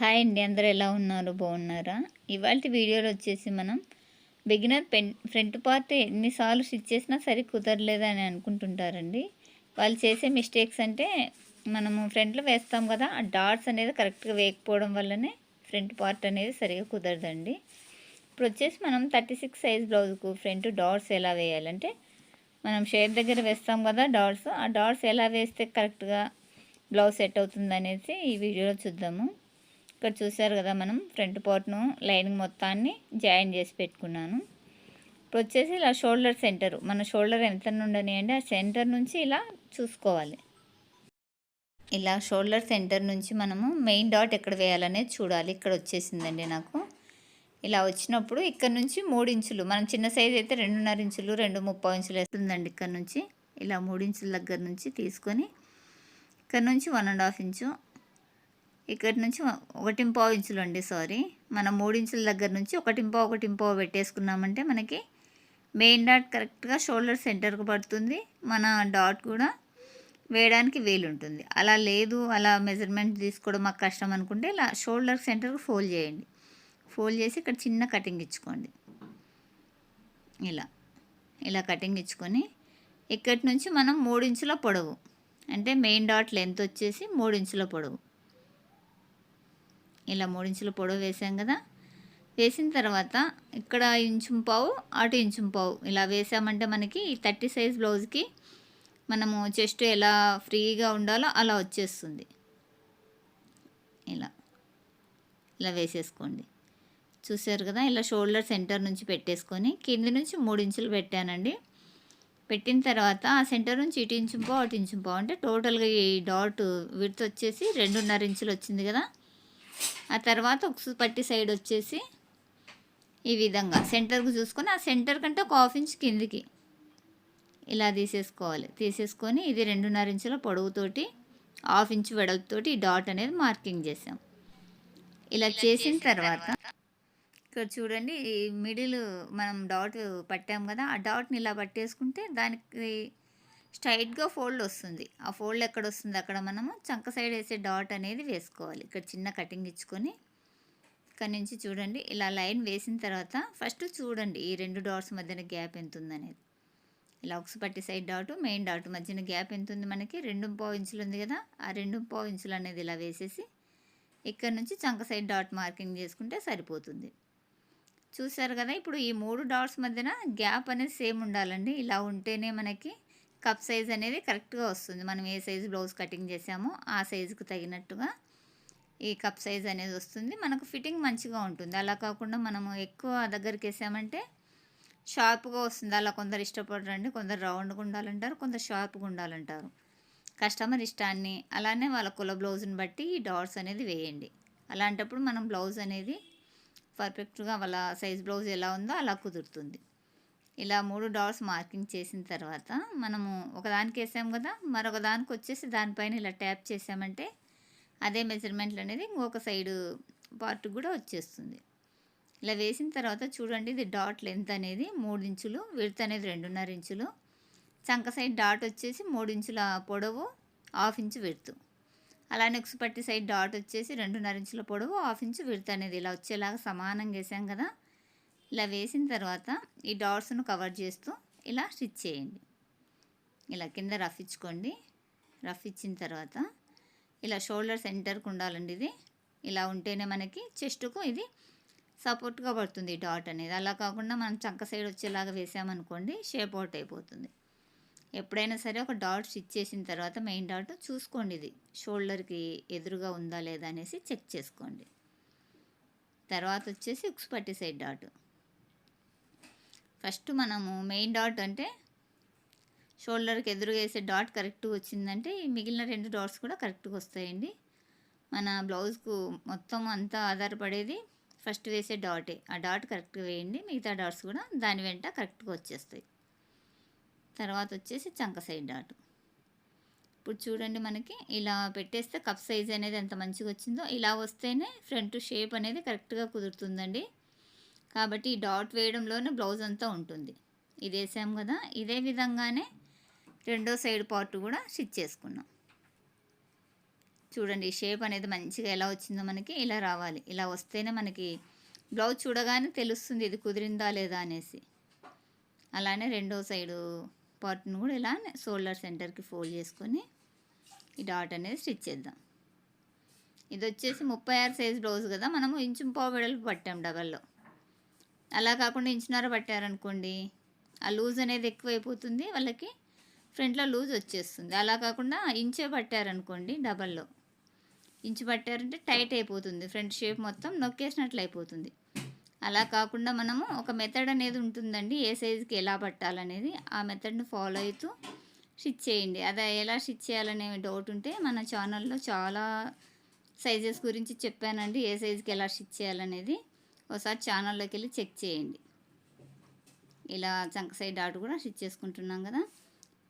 Hi అండి అందరూ ఎలా ఉన్నారు? బాగున్నారా? ఇవాళ వీడియోలో వచ్చేసి మనం బిగినర్ పెన్ ఫ్రంట్ పార్ట్ ఎన్నిసార్లు స్టిచ్ చేసినా సరే కుదరలేదని అనుకుంటుంటారండి. వాళ్ళు చేసే మిస్టేక్స్ అంటే మనము ఫ్రంట్లో వేస్తాం కదా ఆ డాట్స్ అనేది కరెక్ట్గా వేయకపోవడం వల్లనే ఫ్రంట్ పార్ట్ అనేది సరిగా కుదరదండి. ఇప్పుడు వచ్చేసి మనం థర్టీ సిక్స్ సైజ్ బ్లౌజ్కు ఫ్రంట్ డాట్స్ ఎలా వేయాలంటే మనం షేప్ దగ్గర వేస్తాం కదా డాట్స్ ఆ డాట్స్ ఎలా వేస్తే కరెక్ట్గా బ్లౌజ్ సెట్ అవుతుంది అనేసి ఈ వీడియోలో చూద్దాము. ఇక్కడ చూసారు కదా మనం ఫ్రంట్ పార్ట్ను లైనింగ్ మొత్తాన్ని జాయిన్ చేసి పెట్టుకున్నాను. ఇప్పుడు వచ్చేసి ఇలా షోల్డర్ సెంటర్. మన షోల్డర్ ఎంత ఉండని అండి ఆ సెంటర్ నుంచి ఇలా చూసుకోవాలి. ఇలా షోల్డర్ సెంటర్ నుంచి మనము మెయిన్ డాట్ ఎక్కడ వేయాలనేది చూడాలి. ఇక్కడ వచ్చేసిందండి నాకు. ఇలా వచ్చినప్పుడు ఇక్కడ నుంచి మూడు ఇంచులు మనం చిన్న సైజ్ అయితే రెండున్నర ఇంచులు రెండు ముప్పై ఇంచులు వేస్తుందండి ఇక్కడ నుంచి. ఇలా మూడు ఇంచుల దగ్గర నుంచి తీసుకొని ఇక్కడ నుంచి వన్ అండ్ హాఫ్ ఇంచు ఇక్కడి నుంచి ఒకటి పావు ఇంచులు అండి సారీ. మనం మూడించుల దగ్గర నుంచి ఒకటి ఒకటింపో పెట్టేసుకున్నామంటే మనకి మెయిన్ డాట్ కరెక్ట్గా షోల్డర్ సెంటర్కి పడుతుంది. మన డాట్ కూడా వేయడానికి వీలు ఉంటుంది అలా లేదు అలా మెజర్మెంట్ తీసుకోవడం మాకు కష్టం అనుకుంటే ఇలా షోల్డర్ సెంటర్కి ఫోల్డ్ చేయండి. ఫోల్డ్ చేసి ఇక్కడ చిన్న కటింగ్ ఇచ్చుకోండి. ఇలా ఇలా కటింగ్ ఇచ్చుకొని ఇక్కడి నుంచి మనం మూడించుల పొడవు అంటే మెయిన్ డాట్ లెంత్ వచ్చేసి మూడించుల పొడవు. ఇలా మూడించుల పొడవు వేసాం కదా. వేసిన తర్వాత ఇక్కడ ఇంచుం పావు అటు ఇంచుం పావు ఇలా వేసామంటే మనకి ఈ థర్టీ సైజ్ బ్లౌజ్కి మనము చెస్ట్ ఎలా ఫ్రీగా ఉండాలో అలా వచ్చేస్తుంది. ఇలా ఇలా వేసేసుకోండి. చూసారు కదా ఇలా షోల్డర్ సెంటర్ నుంచి పెట్టేసుకొని కింది నుంచి మూడు ఇంచులు పెట్టానండి. పెట్టిన తర్వాత ఆ సెంటర్ నుంచి ఇటు ఇంచుంపో అటు ఇంచుంపో అంటే టోటల్గా ఈ డాట్ విడత వచ్చేసి రెండున్నర ఇంచులు వచ్చింది కదా. ఆ తర్వాత ఒక పట్టి సైడ్ వచ్చేసి ఈ విధంగా సెంటర్కి చూసుకొని ఆ సెంటర్ కంటే ఒక హాఫ్ ఇంచ్ కిందికి ఇలా తీసేసుకోవాలి. తీసేసుకొని ఇది రెండున్నర ఇంచుల పొడవుతోటి హాఫ్ ఇంచ్ వెడల్పుతోటి ఈ డాట్ అనేది మార్కింగ్ చేసాం. ఇలా చేసిన తర్వాత ఇక్కడ చూడండి ఈ మిడిల్ మనం డాట్ పట్టాం కదా ఆ డాట్ని ఇలా పట్టేసుకుంటే దానికి స్ట్రైట్గా ఫోల్డ్ వస్తుంది. ఆ ఫోల్డ్ ఎక్కడ వస్తుంది? అక్కడ మనము చంక సైడ్ వేసే డాట్ అనేది వేసుకోవాలి. ఇక్కడ చిన్న కటింగ్ ఇచ్చుకొని ఇక్కడ నుంచి చూడండి. ఇలా లైన్ వేసిన తర్వాత ఫస్ట్ చూడండి ఈ రెండు డాట్స్ మధ్యన గ్యాప్ ఎంత ఉందనేది ఇలా పట్టి సైడ్ డాట్ మెయిన్ డాట్ మధ్యన గ్యాప్ ఎంత ఉంది మనకి. రెండు పావు ఇంచులు ఉంది కదా ఆ రెండు పావు ఇంచులు అనేది ఇలా వేసేసి ఇక్కడ నుంచి చంక సైడ్ డాట్ మార్కింగ్ చేసుకుంటే సరిపోతుంది. చూసారు కదా ఇప్పుడు ఈ మూడు డాట్స్ మధ్యన గ్యాప్ అనేది సేమ్ ఉండాలండి. ఇలా ఉంటేనే మనకి కప్ సైజ్ అనేది కరెక్ట్గా వస్తుంది. మనం ఏ సైజు బ్లౌజ్ కటింగ్ చేసామో ఆ సైజుకు తగినట్టుగా ఈ కప్ సైజ్ అనేది వస్తుంది. మనకు ఫిట్టింగ్ మంచిగా ఉంటుంది. అలా కాకుండా మనము ఎక్కువ దగ్గరికి వేసామంటే షార్ప్గా వస్తుంది. అలా కొందరు ఇష్టపడరండి కొందరు రౌండ్గా ఉండాలంటారు కొందరు షార్ప్గా ఉండాలంటారు. కస్టమర్ ఇష్టాన్ని అలానే వాళ్ళ కుల బ్లౌజ్ని బట్టి ఈ డాట్స్ అనేది వేయండి. అలాంటప్పుడు మనం బ్లౌజ్ అనేది పర్ఫెక్ట్గా వాళ్ళ సైజ్ బ్లౌజ్ ఎలా ఉందో అలా కుదురుతుంది. ఇలా మూడు డాట్స్ మార్కింగ్ చేసిన తర్వాత మనము ఒకదానికి వేసాం కదా మరొక దానికి వచ్చేసి దానిపైన ఇలా ట్యాప్ చేసామంటే అదే మెజర్మెంట్లు అనేది ఇంకొక సైడు పార్ట్ కూడా వచ్చేస్తుంది. ఇలా వేసిన తర్వాత చూడండి ఇది డాట్ లెంత్ అనేది మూడు ఇంచులు విడత్ అనేది రెండున్నర ఇంచులు చంక సైడ్ డాట్ వచ్చేసి మూడు ఇంచుల పొడవు హాఫ్ ఇంచు విడుతు అలానే పట్టి సైడ్ డాట్ వచ్చేసి రెండున్నర ఇంచుల పొడవు హాఫ్ ఇంచు విడత అనేది ఇలా వచ్చేలాగా సమానంగా వేసాం కదా ఇలా వేసిన తర్వాత ఈ డాట్స్ను కవర్ చేస్తూ ఇలా స్టిచ్ చేయండి. ఇలా కింద రఫ్ ఇచ్చుకోండి. రఫ్ ఇచ్చిన తర్వాత ఇలా షోల్డర్ సెంటర్కి ఉండాలండి ఇది. ఇలా ఉంటేనే మనకి చెస్ట్కు ఇది సపోర్ట్గా పడుతుంది ఈ డాట్ అనేది. అలా కాకుండా మనం చంక సైడ్ వచ్చేలాగా వేసామనుకోండి షేప్ అవుట్ అయిపోతుంది. ఎప్పుడైనా సరే ఒక డాట్ స్టిచ్ చేసిన తర్వాత మెయిన్ డాట్ చూసుకోండి ఇది. షోల్డర్కి ఎదురుగా ఉందా లేదా అనేసి చెక్ చేసుకోండి. తర్వాత వచ్చేసి ఉక్స్ పట్టి సైడ్ డాట్. ఫస్ట్ మనము మెయిన్ డాట్ అంటే షోల్డర్కి ఎదురుగా వేసే డాట్ కరెక్ట్గా వచ్చిందంటే మిగిలిన రెండు డాట్స్ కూడా కరెక్ట్గా వస్తాయండి. మన బ్లౌజ్కు మొత్తం అంతా ఆధారపడేది ఫస్ట్ వేసే డాటే. ఆ డాట్ కరెక్ట్గా వేయండి మిగతా డాట్స్ కూడా దాని వెంట కరెక్ట్గా వచ్చేస్తాయి. తర్వాత వచ్చేసి చంక సైడ్ డాట్. ఇప్పుడు చూడండి మనకి ఇలా పెట్టేస్తే కప్ సైజ్ అనేది ఎంత మంచిగా వచ్చిందో ఇలా వస్తేనే ఫ్రంట్ షేప్ అనేది కరెక్ట్గా కుదురుతుందండి. కాబట్టి ఈ డాట్ వేయడంలోనే బ్లౌజ్ అంతా ఉంటుంది. ఇది వేసాం కదా ఇదే విధంగానే రెండో సైడ్ పార్ట్ కూడా స్టిచ్ చేసుకున్నాం. చూడండి షేప్ అనేది మంచిగా ఎలా వచ్చిందో మనకి ఇలా రావాలి. ఇలా వస్తేనే మనకి బ్లౌజ్ చూడగానే తెలుస్తుంది ఇది కుదిరిందా లేదా అనేసి. అలానే రెండో సైడు పార్ట్ను కూడా ఇలా షోల్డర్ సెంటర్కి ఫోల్డ్ చేసుకొని ఈ డాట్ అనేది స్టిచ్ చేద్దాం. ఇది వచ్చేసి ముప్పై ఆరు సైజ్ బ్లౌజ్ కదా మనము ఇంచు పావు వెడల్పు పట్టాం డబల్లో. అలా కాకుండా ఇంచున్నర పట్టారనుకోండి ఆ లూజ్ అనేది ఎక్కువైపోతుంది వాళ్ళకి ఫ్రంట్లో లూజ్ వచ్చేస్తుంది. అలా కాకుండా ఇంచే పట్టారనుకోండి డబల్లో. ఇంచు పట్టారంటే టైట్ అయిపోతుంది ఫ్రంట్ షేప్ మొత్తం నొక్కేసినట్లు అయిపోతుంది. అలా కాకుండా మనము ఒక మెథడ్ అనేది ఉంటుందండి ఏ సైజుకి ఎలా పట్టాలనేది. ఆ మెథడ్ని ఫాలో అవుతూ స్టిచ్ చేయండి. అది ఎలా స్టిచ్ చేయాలనే డౌట్ ఉంటే మన ఛానల్లో చాలా సైజెస్ గురించి చెప్పానండి ఏ సైజుకి ఎలా స్టిచ్ చేయాలనేది. ఒకసారి ఛానల్లోకి వెళ్ళి చెక్ చేయండి. ఇలా చంక సైడ్ డాట్ కూడా స్టిచ్ చేసుకుంటున్నాం కదా.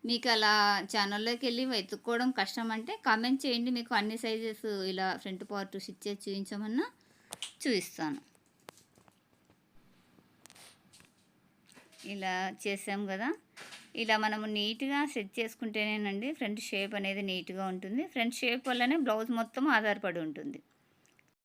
మీకు అలా ఛానల్లోకి వెళ్ళి వెతుక్కోవడం కష్టం అంటే కామెంట్ చేయండి. మీకు అన్ని సైజెస్ ఇలా ఫ్రంట్ పార్ట్ స్టిచ్ చేసి చూపించమన్నా చూపిస్తాను. ఇలా చేసాం కదా. ఇలా మనము నీట్గా సెట్ చేసుకుంటేనేనండి ఫ్రంట్ షేప్ అనేది నీట్గా ఉంటుంది. ఫ్రంట్ షేప్ వల్లనే బ్లౌజ్ మొత్తం ఆధారపడి ఉంటుంది.